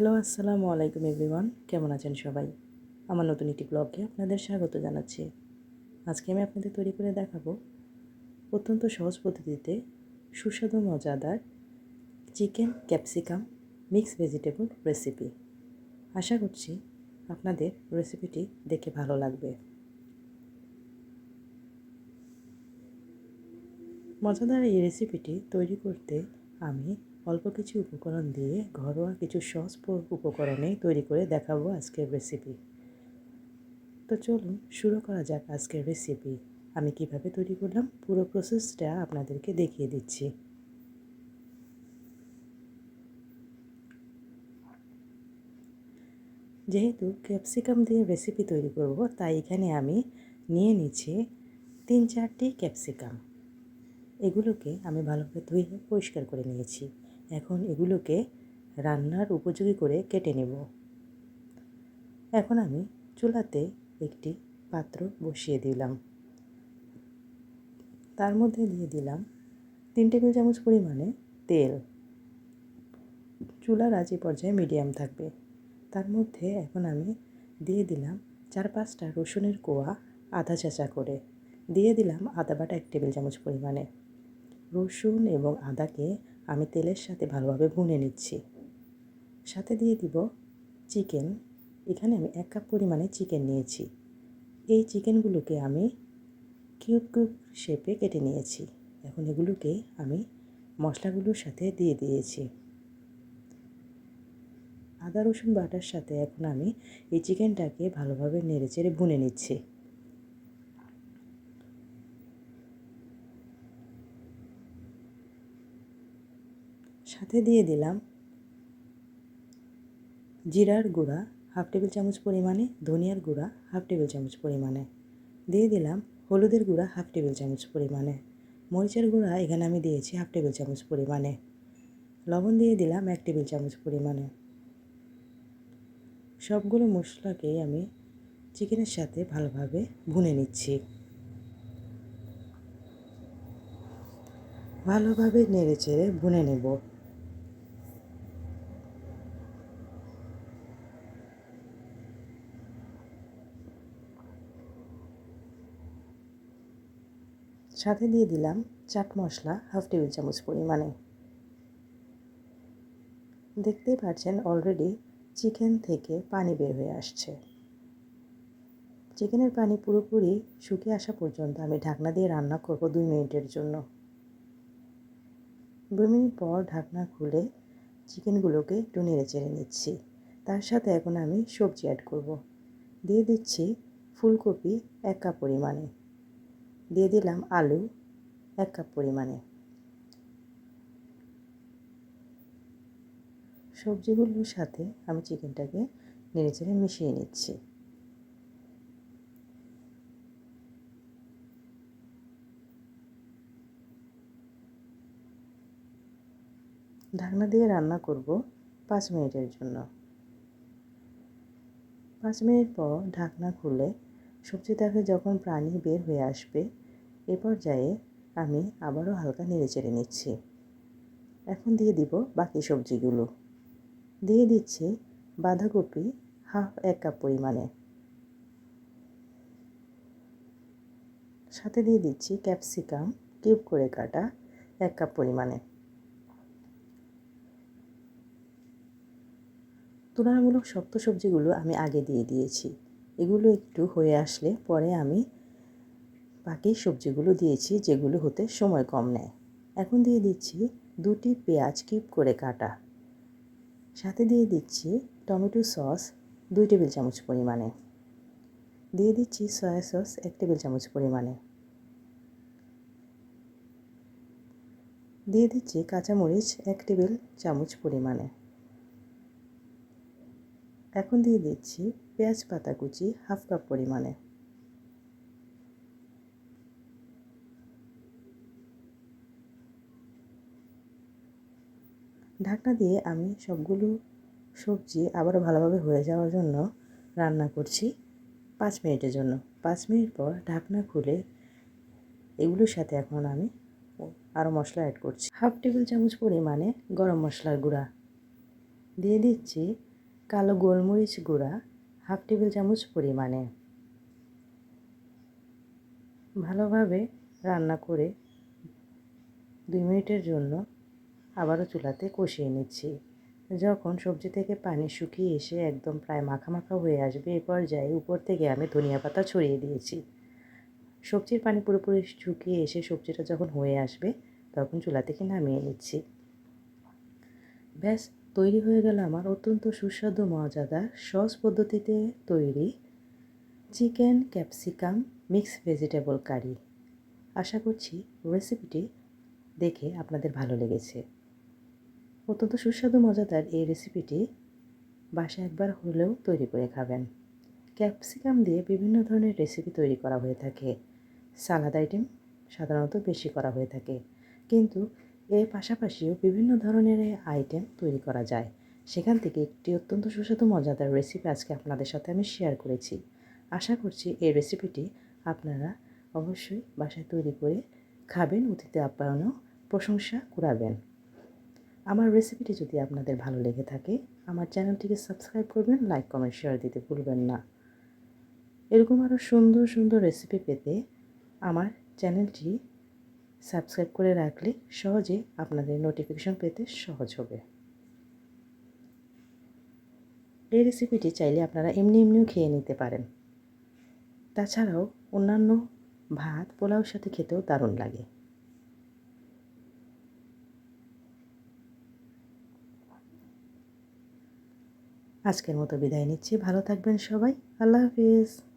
Hello, আসসালামু আলাইকুম everyone. কেমন আছেন সবাই? আমার নতুন একটি ব্লগে আপনাদের স্বাগত জানাচ্ছি। আজকে আমি আপনাদের তৈরি করে দেখাবো অত্যন্ত সহজ পদ্ধতিতে সুস্বাদু মজাদার chicken capsicum mix vegetable recipe আশা করছি আপনাদের রেসিপিটি দেখে ভালো লাগবে। মজাদার এই রেসিপিটি তৈরি করতে আমি অল্প কিছু উপকরণ দিয়ে ঘরোয়া কিছু প- উপকরণে তৈরি করে দেখাবো আজকের রেসিপি তো চলুন শুরু করা যাক আজকের রেসিপি আমি কীভাবে তৈরি করলাম পুরো প্রসেসটা আপনাদেরকে দেখিয়ে দিচ্ছি। যেহেতু ক্যাপসিকাম দিয়ে রেসিপি তৈরি করব, তাই এখানে আমি নিয়ে নিচ্ছি তিন চারটি ক্যাপসিকাম এগুলোকে আমি ভালোভাবে ধুয়ে পরিষ্কার করে নিয়েছি। এখন এগুলোকে রান্নার উপযোগী করে কেটে নেব। এখন আমি চুলাতে একটি পাত্র বসিয়ে দিলাম। তার মধ্যে দিয়ে দিলাম তিন টেবিল চামচ পরিমাণে তেল। চুলার আজ পর্যায়ে মিডিয়াম থাকবে। তার মধ্যে এখন আমি দিয়ে দিলাম চার পাঁচটা রসুনের কোয়া আধা চাচা করে। দিয়ে দিলাম আদা বাটা এক টেবিল চামচ পরিমাণে। রসুন এবং আদাকে আমি তেলের সাথে ভালোভাবে ভুনে নিচ্ছি। সাথে দিয়ে দিব চিকেন। এখানে আমি এক কাপ পরিমাণে চিকেন নিয়েছি। এই চিকেনগুলোকে আমি কিউব কিউব শেপে কেটে নিয়েছি। এখন এগুলোকে আমি মশলাগুলোর সাথে দিয়ে দিয়েছি। আদা, রসুন বাটার সাথে এখন আমি এই চিকেনটাকে ভালোভাবে নেড়ে চেড়ে ভুনে নিচ্ছি। সাথে দিয়ে দিলাম জিরার গুঁড়া, হাফ টেবিল চামচ পরিমাণে ধনিয়ার গুঁড়া, হাফ টেবিল চামচ পরিমাণে। দিয়ে দিলাম হলুদের গুঁড়া, হাফ টেবিল চামচ পরিমাণে। মরিচের গুঁড়া এখানে আমি দিয়েছি হাফ টেবিল চামচ পরিমাণে। লবণ দিয়ে দিলাম এক টেবিল চামচ পরিমাণে। সবগুলো মশলাকেই আমি চিকেনের সাথে ভালোভাবে ভুনে নিচ্ছি। ভালোভাবে নেড়ে চেড়ে ভুনে নেব। সাথে দিয়ে দিলাম চাট মশলা হাফ টেবিল চামচ পরিমাণে। দেখতেই পাচ্ছেন অলরেডি চিকেন থেকে পানি বের হয়ে আসছে। চিকেনের পানি পুরোপুরি শুকিয়ে আসা পর্যন্ত আমি ঢাকনা দিয়ে রান্না করব দুই মিনিটের জন্য। দুই মিনিট পর ঢাকনা খুলে চিকেনগুলোকে একটু নেড়ে চেড়ে নিচ্ছি। তার সাথে এখন আমি সবজি অ্যাড করব। দিয়ে দিচ্ছি ফুলকপি এক কাপ পরিমাণে। দিয়ে দিলাম আলু এক কাপ পরিমাণে। সবজিগুলোর সাথে আমি চিকেনটাকে নেড়ে চেড়ে মিশিয়ে নিচ্ছি। ঢাকনা দিয়ে রান্না করব পাঁচ মিনিটের জন্য। পাঁচ মিনিট পর ঢাকনা খুলে সবজি থেকে যখন প্রাণী বের হয়ে আসবে এ পর্যায়ে আমি আবারও হালকা নেড়ে চেড়ে নিচ্ছি। এখন দিয়ে দিব বাকি সবজিগুলো। দিয়ে দিচ্ছি বাঁধাকপি হাফ এক কাপ পরিমাণে। সাথে দিয়ে দিচ্ছি ক্যাপসিকাম কিউব করে কাটা এক কাপ পরিমাণে। তুলনামূলক শক্ত সবজিগুলো আমি আগে দিয়ে দিয়েছি। এগুলো একটু হয়ে আসলে পরে আমি বাকি সবজিগুলো দিয়েছি, যেগুলো হতে সময় কম নেয়। এখন দিয়ে দিচ্ছি দুটি পেঁয়াজ কিপ করে কাটা। সাথে দিয়ে দিচ্ছি টমেটো সস দুই টেবিল চামচ পরিমাণে। দিয়ে দিচ্ছি সয়া সস এক টেবিল চামচ পরিমাণে। দিয়ে দিচ্ছি কাঁচামরিচ এক টেবিল চামচ পরিমাণে। এখন দিয়ে দিচ্ছি পেঁয়াজ পাতা কুচি হাফ কাপ পরিমাণে। ঢাকনা দিয়ে আমি সবগুলো সবজি আবারও ভালোভাবে হয়ে যাওয়ার জন্য রান্না করছি পাঁচ মিনিটের জন্য। পাঁচ মিনিট পর ঢাকনা খুলে এগুলোর সাথে এখন আমি আরও মশলা অ্যাড করছি। হাফ টেবিল চামচ পরিমাণে গরম মশলার গুঁড়া। দিয়ে দিচ্ছি কালো গোলমরিচ গুঁড়া হাফ টেবিল চামচ পরিমাণে। ভালোভাবে রান্না করে দুই মিনিটের জন্য আবারও চুলাতে কষিয়ে নিচ্ছি। যখন সবজি থেকে পানি শুকিয়ে এসে একদম প্রায় মাখা মাখা হয়ে আসবে, এ পর্যায়ে উপর থেকে আমি ধনিয়া পাতা ছড়িয়ে দিয়েছি। সবজির পানি পুরোপুরি শুকিয়ে এসে সবজিটা যখন হয়ে আসবে, তখন চুলা থেকে নামিয়ে নিচ্ছি। ব্যাস, তৈরি হয়ে গেল আমার অত্যন্ত সুস্বাদু, মজাদার, সহজ পদ্ধতিতে তৈরি chicken capsicum mix vegetable curry. আশা করছি রেসিপিটি দেখে আপনাদের ভালো লেগেছে। অত্যন্ত সুস্বাদু, মজাদার এই রেসিপিটি বাসায় একবার হলেও তৈরি করে খাবেন। ক্যাপসিকাম দিয়ে বিভিন্ন ধরনের রেসিপি তৈরি করা হয়ে থাকে। সালাদ আইটেম সাধারণত বেশি করা হয়ে থাকে। কিন্তু এর পাশাপাশিও বিভিন্ন ধরনের আইটেম তৈরি করা যায়। সেখান থেকে একটি অত্যন্ত সুস্বাদু, মজাদার রেসিপি আজকে আপনাদের সাথে আমি শেয়ার করেছি। আশা করছি এই রেসিপিটি আপনারা অবশ্যই বাসায় তৈরি করে খাবেন, অতিথি আপ্যায়নও প্রশংসা কুড়াবেন। আমার রেসিপিটি যদি আপনাদের ভালো লেগে থাকে, আমার চ্যানেলটিকে সাবস্ক্রাইব করবেন লাইক কমেন্ট শেয়ার দিতে ভুলবেন না। এরকম আরও সুন্দর সুন্দর রেসিপি পেতে আমার চ্যানেলটি সাবস্ক্রাইব করে রাখলে সহজে আপনাদের নোটিফিকেশন পেতে সহজ হবে। এই রেসিপিটি চাইলে আপনারা এমনি এমনিও খেয়ে নিতে পারেন। তাছাড়াও অন্যান্য ভাত, পোলাওর সাথে খেতেও দারুণ লাগে। আজকের মতো বিদায় নিচ্ছি। ভালো থাকবেন সবাই। আল্লাহ হাফিজ।